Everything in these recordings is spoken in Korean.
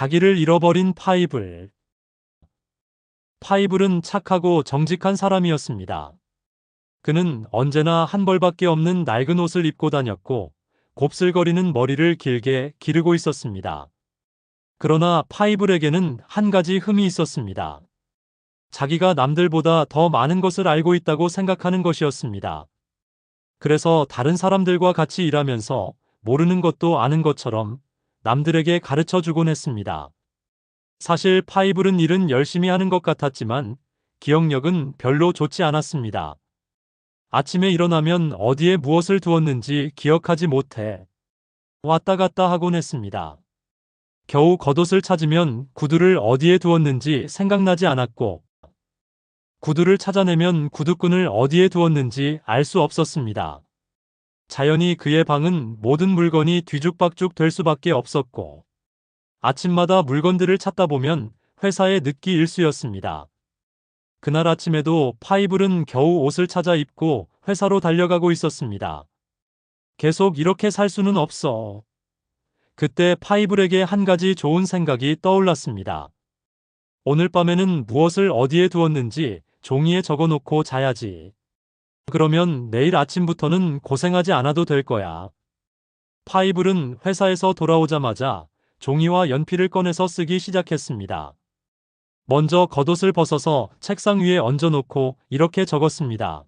자기를 잃어버린 파이블. 파이블은 착하고 정직한 사람이었습니다. 그는 언제나 한 벌밖에 없는 낡은 옷을 입고 다녔고 곱슬거리는 머리를 길게 기르고 있었습니다. 그러나 파이블에게는 한 가지 흠이 있었습니다. 자기가 남들보다 더 많은 것을 알고 있다고 생각하는 것이었습니다. 그래서 다른 사람들과 같이 일하면서 모르는 것도 아는 것처럼 남들에게 가르쳐 주곤 했습니다. 사실 파이블은 일은 열심히 하는 것 같았지만 기억력은 별로 좋지 않았습니다. 아침에 일어나면 어디에 무엇을 두었는지 기억하지 못해 왔다 갔다 하곤 했습니다. 겨우 겉옷을 찾으면 구두를 어디에 두었는지 생각나지 않았고 구두를 찾아내면 구두끈을 어디에 두었는지 알 수 없었습니다. 자연히 그의 방은 모든 물건이 뒤죽박죽 될 수밖에 없었고 아침마다 물건들을 찾다 보면 회사의 늦기 일수였습니다. 그날 아침에도 파이블은 겨우 옷을 찾아 입고 회사로 달려가고 있었습니다. 계속 이렇게 살 수는 없어. 그때 파이블에게 한 가지 좋은 생각이 떠올랐습니다. 오늘 밤에는 무엇을 어디에 두었는지 종이에 적어 놓고 자야지. 그러면 내일 아침부터는 고생하지 않아도 될 거야. 파이블은 회사에서 돌아오자마자 종이와 연필을 꺼내서 쓰기 시작했습니다. 먼저 겉옷을 벗어서 책상 위에 얹어놓고 이렇게 적었습니다.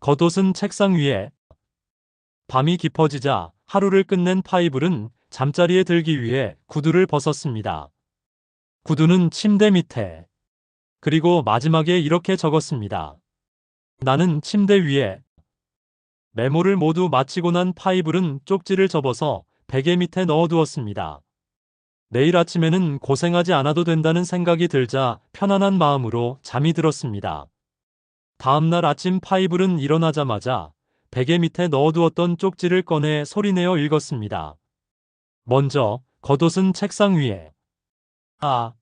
겉옷은 책상 위에. 밤이 깊어지자 하루를 끝낸 파이블은 잠자리에 들기 위해 구두를 벗었습니다. 구두는 침대 밑에. 그리고 마지막에 이렇게 적었습니다. 나는 침대 위에. 메모를 모두 마치고 난 파이블은 쪽지를 접어서 베개 밑에 넣어두었습니다. 내일 아침에는 고생하지 않아도 된다는 생각이 들자 편안한 마음으로 잠이 들었습니다. 다음날 아침 파이블은 일어나자마자 베개 밑에 넣어두었던 쪽지를 꺼내 소리내어 읽었습니다. 먼저 겉옷은 책상 위에. 아,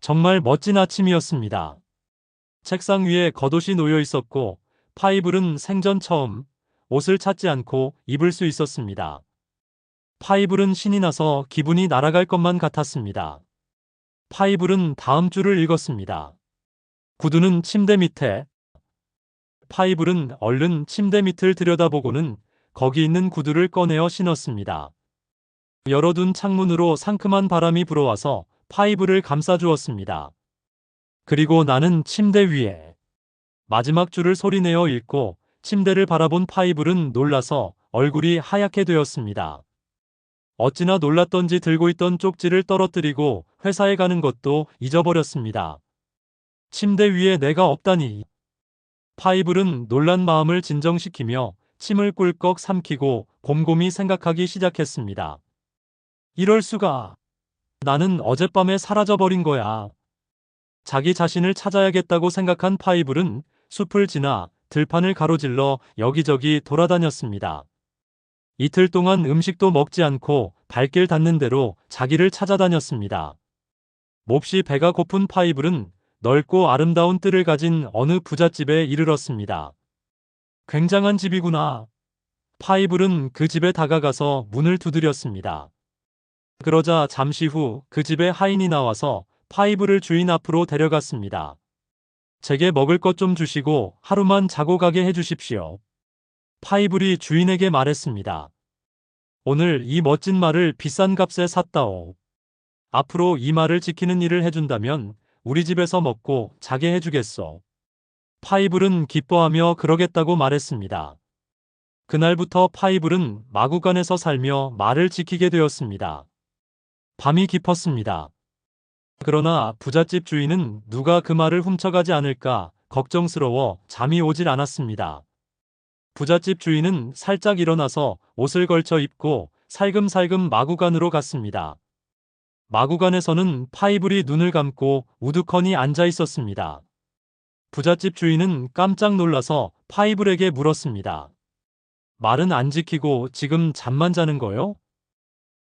정말 멋진 아침이었습니다. 책상 위에 겉옷이 놓여 있었고 파이블은 생전 처음 옷을 찾지 않고 입을 수 있었습니다. 파이블은 신이 나서 기분이 날아갈 것만 같았습니다. 파이블은 다음 줄을 읽었습니다. 구두는 침대 밑에. 파이블은 얼른 침대 밑을 들여다보고는 거기 있는 구두를 꺼내어 신었습니다. 열어둔 창문으로 상큼한 바람이 불어와서 파이블을 감싸주었습니다. 그리고 나는 침대 위에 마지막 줄을 소리내어 읽고 침대를 바라본 파이블은 놀라서 얼굴이 하얗게 되었습니다. 어찌나 놀랐던지 들고 있던 쪽지를 떨어뜨리고 회사에 가는 것도 잊어버렸습니다. 침대 위에 내가 없다니. 파이블은 놀란 마음을 진정시키며 침을 꿀꺽 삼키고 곰곰이 생각하기 시작했습니다. 이럴 수가. 나는 어젯밤에 사라져버린 거야. 자기 자신을 찾아야겠다고 생각한 파이블은 숲을 지나 들판을 가로질러 여기저기 돌아다녔습니다. 이틀 동안 음식도 먹지 않고 발길 닿는 대로 자기를 찾아다녔습니다. 몹시 배가 고픈 파이블은 넓고 아름다운 뜰을 가진 어느 부잣집에 이르렀습니다. 굉장한 집이구나. 파이블은 그 집에 다가가서 문을 두드렸습니다. 그러자 잠시 후 그 집에 하인이 나와서 파이블을 주인 앞으로 데려갔습니다. 제게 먹을 것 좀 주시고 하루만 자고 가게 해주십시오. 파이블이 주인에게 말했습니다. 오늘 이 멋진 말을 비싼 값에 샀다오. 앞으로 이 말을 지키는 일을 해준다면 우리 집에서 먹고 자게 해주겠소. 파이블은 기뻐하며 그러겠다고 말했습니다. 그날부터 파이블은 마구간에서 살며 말을 지키게 되었습니다. 밤이 깊었습니다. 그러나 부잣집 주인은 누가 그 말을 훔쳐가지 않을까 걱정스러워 잠이 오질 않았습니다. 부잣집 주인은 살짝 일어나서 옷을 걸쳐 입고 살금살금 마구간으로 갔습니다. 마구간에서는 파이블이 눈을 감고 우두커니 앉아 있었습니다. 부잣집 주인은 깜짝 놀라서 파이블에게 물었습니다. 말은 안 지키고 지금 잠만 자는 거요?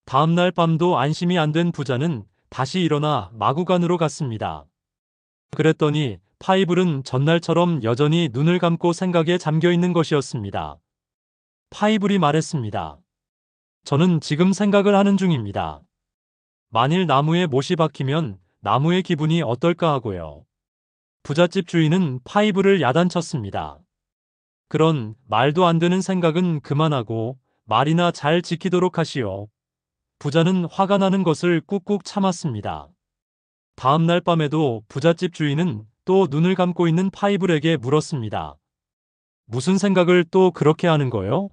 다음날 밤도 안심이 안 된 부자는 다시 일어나 마구간으로 갔습니다. 그랬더니 파이블은 전날처럼 여전히 눈을 감고 생각에 잠겨 있는 것이었습니다. 파이블이 말했습니다. 저는 지금 생각을 하는 중입니다. 만일 나무에 못이 박히면 나무의 기분이 어떨까 하고요. 부잣집 주인은 파이브를 야단쳤습니다. 그런 말도 안 되는 생각은 그만하고 말이나 잘 지키도록 하시오. 부자는 화가 나는 것을 꾹꾹 참았습니다. 다음 날 밤에도 부잣집 주인은 또 눈을 감고 있는 파이블에게 물었습니다. 무슨 생각을 또 그렇게 하는 거요?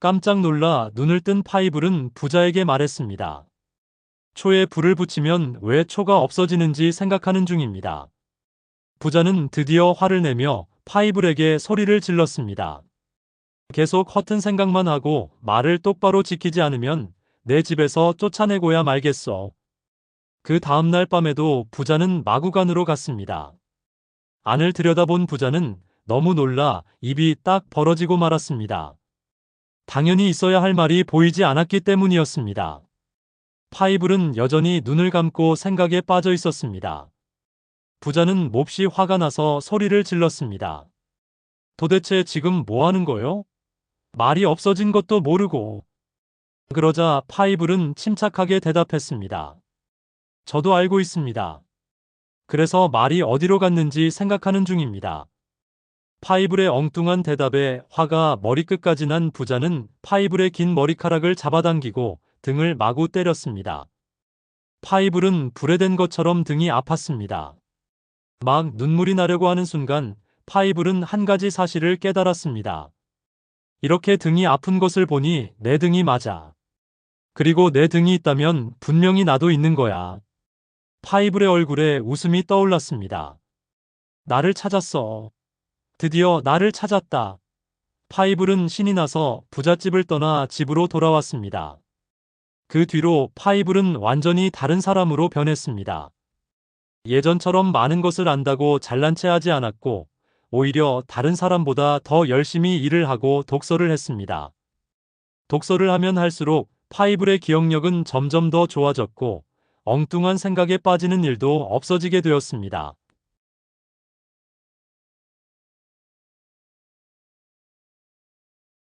깜짝 놀라 눈을 뜬 파이블은 부자에게 말했습니다. 초에 불을 붙이면 왜 초가 없어지는지 생각하는 중입니다. 부자는 드디어 화를 내며 파이블에게 소리를 질렀습니다. 계속 허튼 생각만 하고 말을 똑바로 지키지 않으면 내 집에서 쫓아내고야 말겠어. 그 다음날 밤에도 부자는 마구간으로 갔습니다. 안을 들여다본 부자는 너무 놀라 입이 딱 벌어지고 말았습니다. 당연히 있어야 할 말이 보이지 않았기 때문이었습니다. 파이블은 여전히 눈을 감고 생각에 빠져 있었습니다. 부자는 몹시 화가 나서 소리를 질렀습니다. 도대체 지금 뭐 하는 거요? 말이 없어진 것도 모르고. 그러자 파이블은 침착하게 대답했습니다. 저도 알고 있습니다. 그래서 말이 어디로 갔는지 생각하는 중입니다. 파이블의 엉뚱한 대답에 화가 머리끝까지 난 부자는 파이블의 긴 머리카락을 잡아당기고 등을 마구 때렸습니다. 파이블은 불에 댄 것처럼 등이 아팠습니다. 막 눈물이 나려고 하는 순간 파이블은 한 가지 사실을 깨달았습니다. 이렇게 등이 아픈 것을 보니 내 등이 맞아. 그리고 내 등이 있다면 분명히 나도 있는 거야. 파이블의 얼굴에 웃음이 떠올랐습니다. 나를 찾았어. 드디어 나를 찾았다. 파이블은 신이 나서 부잣집을 떠나 집으로 돌아왔습니다. 그 뒤로 파이블은 완전히 다른 사람으로 변했습니다. 예전처럼 많은 것을 안다고 잘난 체 하지 않았고, 오히려 다른 사람보다 더 열심히 일을 하고 독서를 했습니다. 독서를 하면 할수록 파이블의 기억력은 점점 더 좋아졌고, 엉뚱한 생각에 빠지는 일도 없어지게 되었습니다.